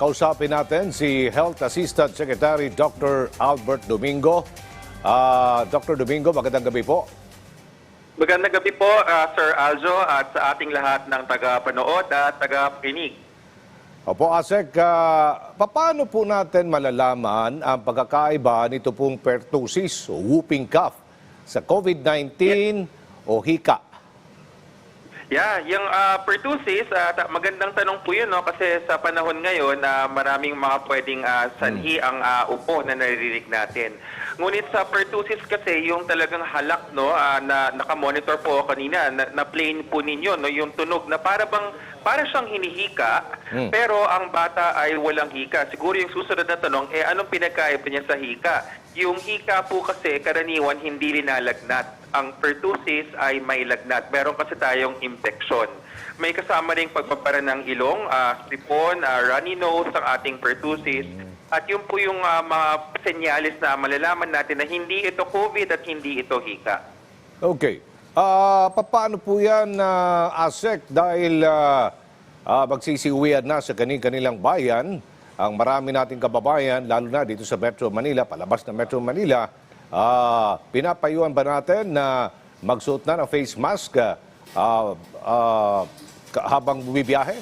kausapin natin si Health Assistant Secretary Dr. Albert Domingo. Ah, Dr. Domingo, magandang gabi po. Magandang gabi po, ah, Sir Aljo, at sa ating lahat ng taga-panood at taga-pinig. Opo, Asek, ah, paano po natin malalaman ang pagkakaiba nito pong pertussis o whooping cough sa COVID-19 o hika? Yeah, yung ah, pertussis, ta- magandang tanong po yun, no? kasi sa panahon ngayon na maraming mga pwedeng ah, sanhi ang ah, upo na naririnig natin. Ngunit sa pertussis kasi, yung talagang halak no, ah, na nakamonitor po kanina, na, na plain po ninyo, no, yung tunog na para bang para siyang hinihika, pero ang bata ay walang hika. Siguro yung susunod na tanong, eh anong pinagkaiba niya sa hika? Yung hika po kasi karaniwan hindi linalagnat. Ang pertussis ay may lagnat. Meron kasi tayong infection. May kasama ring pagpapara ng ilong, ah, sipon, ah, runny nose ang ating pertussis. At yun po yung ah, mga senyalis na malalaman natin na hindi ito COVID at hindi ito hika. Okay. Ah, paano po yan, ah, Asek, dahil ah, ah, magsisiuwian na sa kanilang bayan, ang marami nating kababayan, lalo na dito sa Metro Manila, palabas ng Metro Manila, ah, pinapayuan ba natin na magsuot na ng face mask ah, ka- habang bumibiyahe?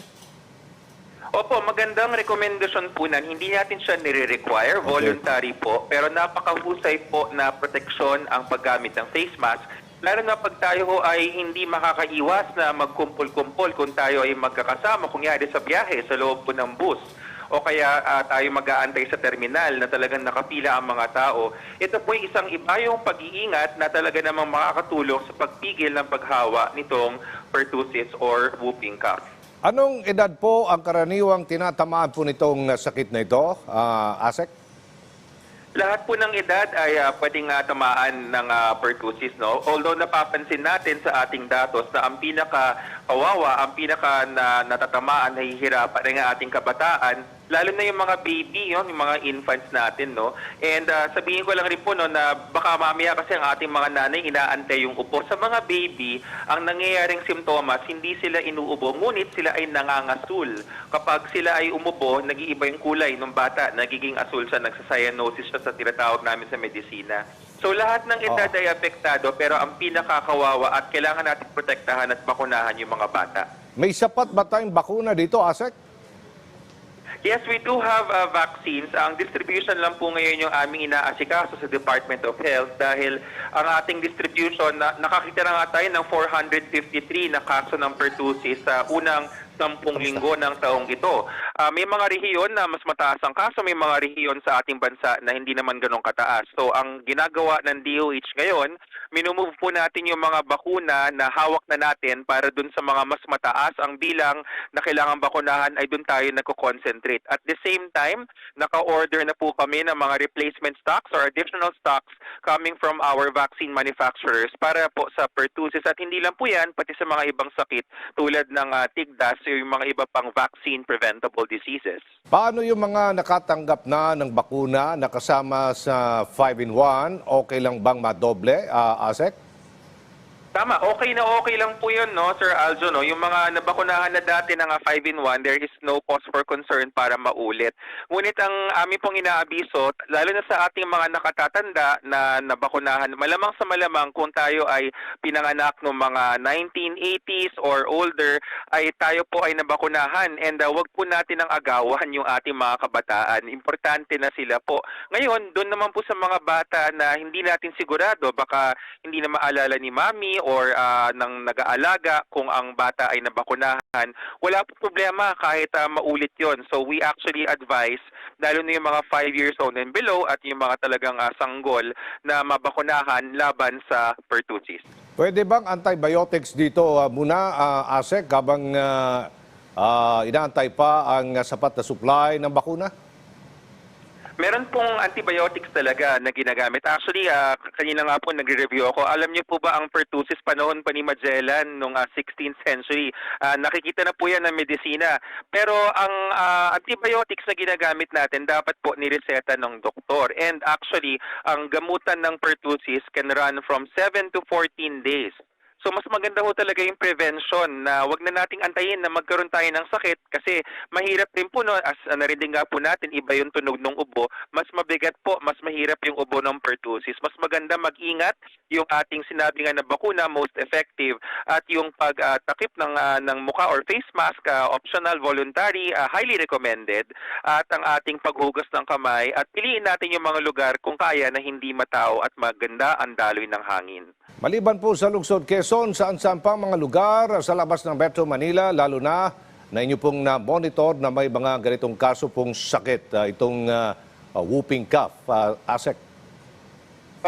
Opo, magandang rekomendasyon po nan. Hindi natin siya nire-require, voluntary po, pero napakahusay po na proteksyon ang paggamit ng face mask. Lalo na pag tayo ho ay hindi makakaiwas na magkumpul-kumpul kung tayo ay magkakasama, kung yari sa biyahe, sa loob po ng bus o kaya ah, tayo mag-aantay sa terminal na talagang nakapila ang mga tao. Ito po ay isang iba yung pag-iingat na talaga namang makakatulong sa pagpigil ng paghawa nitong pertussis or whooping cough. Anong edad po ang karaniwang tinatamaan po nitong sakit na ito, ah, Asek? Lahat po ng edad ay ah, pwedeng ah, tamaan ng ah, pertussis. No? Although napapansin natin sa ating datos na ang pinaka kawawa, ang pinaka na, natatamaan, nahihirapan ang ating kabataan, lalo na yung mga baby, yun, yung mga infants natin. No? And ah, sabihin ko lang rin po no, na baka mamaya kasi ang ating mga nanay inaantay yung upo. Sa mga baby, ang nangyayaring simptomas, hindi sila inuubo, ngunit sila ay nangangasul. Kapag sila ay umubo, nag-iiba yung kulay ng bata, nagiging asul siya, nagsacyanosis siya sa tinatawag namin sa medisina. So lahat ng edad ay apektado pero ang pinakakawawa at kailangan natin protektahan at bakunahan yung mga bata. May sapat ba tayong bakuna dito, Asek? Yes, we do have uh, vaccines. Ang distribution lang po ngayon yung aming inaasikaso sa Department of Health dahil ang ating distribution, na, nakakita na nga tayo ng 453 na kaso ng pertussis sa unang sampung linggo ng taong ito. Ah, may mga rehiyon na mas mataas ang kaso, may mga rehiyon sa ating bansa na hindi naman ganun kataas. So ang ginagawa ng DOH ngayon, minumove po natin yung mga bakuna na hawak na natin para dun sa mga mas mataas ang bilang na kailangan bakunahan ay dun tayo nagko-concentrate. At the same time, naka-order na po kami ng mga replacement stocks or additional stocks coming from our vaccine manufacturers para po sa pertussis at hindi lang po yan, pati sa mga ibang sakit tulad ng ah, tigdas o yung mga iba pang vaccine preventable diseases. Paano yung mga nakatanggap na ng bakuna na kasama sa 5-in-1? Okay lang bang madoble, ah, Asek? Tama, okay na okay lang po yun, no, Sir Aljo, no? Yung mga nabakunahan na dati ng 5-in-1, there is no cause for concern para maulit. Ngunit ang aming pong inaabiso, lalo na sa ating mga nakatatanda na nabakunahan, malamang sa malamang kung tayo ay pinanganak ng mga 1980s or older, ay tayo po ay nabakunahan and uh, wag po natin ang agawan yung ating mga kabataan. Importante na sila po. Ngayon, doon naman po sa mga bata na hindi natin sigurado, baka hindi na maalala ni mami or ah, ng nag-aalaga kung ang bata ay nabakunahan, wala po problema kahit ah, maulit yon. So we actually advise, lalo na yung mga 5 years old and below at yung mga talagang ah, sanggol na mabakunahan laban sa pertussis. Pwede bang antibiotics dito ah, muna, ah, Asek, habang ah, ah, inaantay pa ang sapat na supply ng bakuna? Meron pong antibiotics talaga na ginagamit. Actually, ah, kanina nga po nagre-review ako. Alam niyo po ba ang pertussis panahon pa ni Magellan noong 16th century? Ah, nakikita na po yan ng medisina. Pero ang ah, antibiotics na ginagamit natin dapat po nireseta ng doktor. And actually, ang gamutan ng pertussis can run from 7 to 14 days. So mas maganda ho talaga yung prevention na wag na nating antayin na magkaroon tayo ng sakit kasi mahirap din po no as uh, narinig nga po natin iba yung tunog ng ubo, mas mabigat po, mas mahirap yung ubo ng pertussis. Mas maganda mag-ingat yung ating sinabi nga na bakuna most effective at yung pagtakip ng ah, ng mukha or face mask ah, optional, voluntary, ah, highly recommended at ang ating paghugas ng kamay at piliin natin yung mga lugar kung kaya na hindi matao at maganda ang daloy ng hangin. Maliban po sa lungsod Quezon, saan-saan pa mga lugar sa labas ng Metro Manila, lalo na na inyo pong na-monitor na may mga ganitong kaso pong sakit, ah, itong ah, whooping cough, ah, ASEC.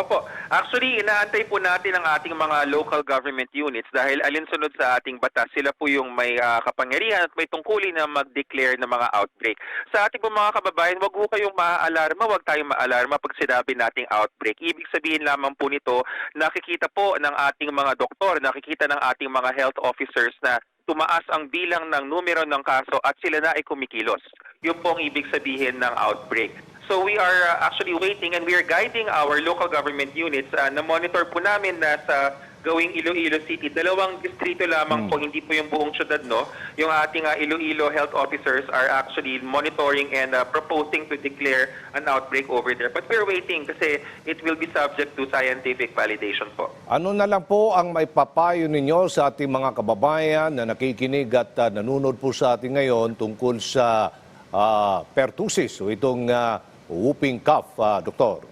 Opo. Actually, inaantay po natin ang ating mga local government units dahil alinsunod sa ating batas, sila po yung may ah, kapangyarihan at may tungkulin na mag-declare ng mga outbreak. Sa ating po mga kababayan, wag po kayong maaalarma, wag tayong maalarma pag sinabi nating outbreak. Ibig sabihin lamang po nito, nakikita po ng ating mga doktor, nakikita ng ating mga health officers na tumaas ang bilang ng numero ng kaso at sila na ay kumikilos. Yun po ang ibig sabihin ng outbreak. So we are uh, actually waiting and we are guiding our local government units uh, na monitor po namin na sa gawing Iloilo City. Dalawang distrito lamang po, hindi po yung buong syudad, no? Yung ating uh, Iloilo health officers are actually monitoring and uh, proposing to declare an outbreak over there. But we're waiting kasi it will be subject to scientific validation po. Ano na lang po ang may papayo ninyo sa ating mga kababayan na nakikinig at ah, nanunod po sa atin ngayon tungkol sa ah, pertussis o itong ah, whooping cough, ah, Doktor?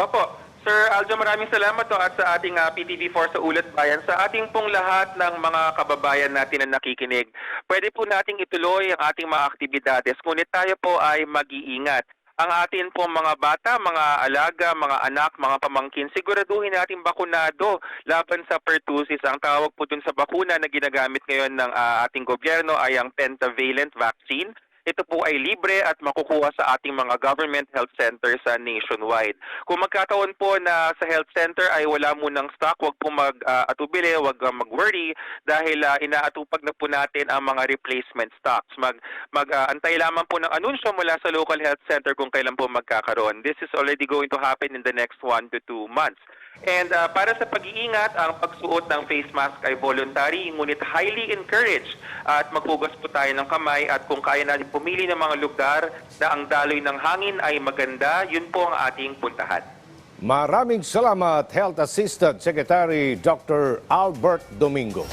Opo. Sir Aljo, maraming salamat to at sa ating uh, PTV4 sa Ulat Bayan. Sa ating pong lahat ng mga kababayan natin na nakikinig, pwede po nating ituloy ang ating mga aktibidades, ngunit tayo po ay mag-iingat. Ang atin pong mga bata, mga alaga, mga anak, mga pamangkin, siguraduhin natin bakunado laban sa pertussis. Ang tawag po dun sa bakuna na ginagamit ngayon ng ah, ating gobyerno ay ang pentavalent vaccine. Ito po ay libre at makukuha sa ating mga government health centers sa nationwide. Kung magkataon po na sa health center ay wala munang stock, wag po mag-atubili, wag ah, mag-worry dahil ah, inaatupag na po natin ang mga replacement stocks. Mag, mag-antay lamang po ng anunsyo mula sa local health center kung kailan po magkakaroon. This is already going to happen in the next one to two months. And uh, para sa pag-iingat, ang pagsuot ng face mask ay voluntary, ngunit highly encouraged. At maghugas po tayo ng kamay at kung kaya natin pumili ng mga lugar na ang daloy ng hangin ay maganda, yun po ang ating puntahan. Maraming salamat, Health Assistant Secretary Dr. Albert Domingo.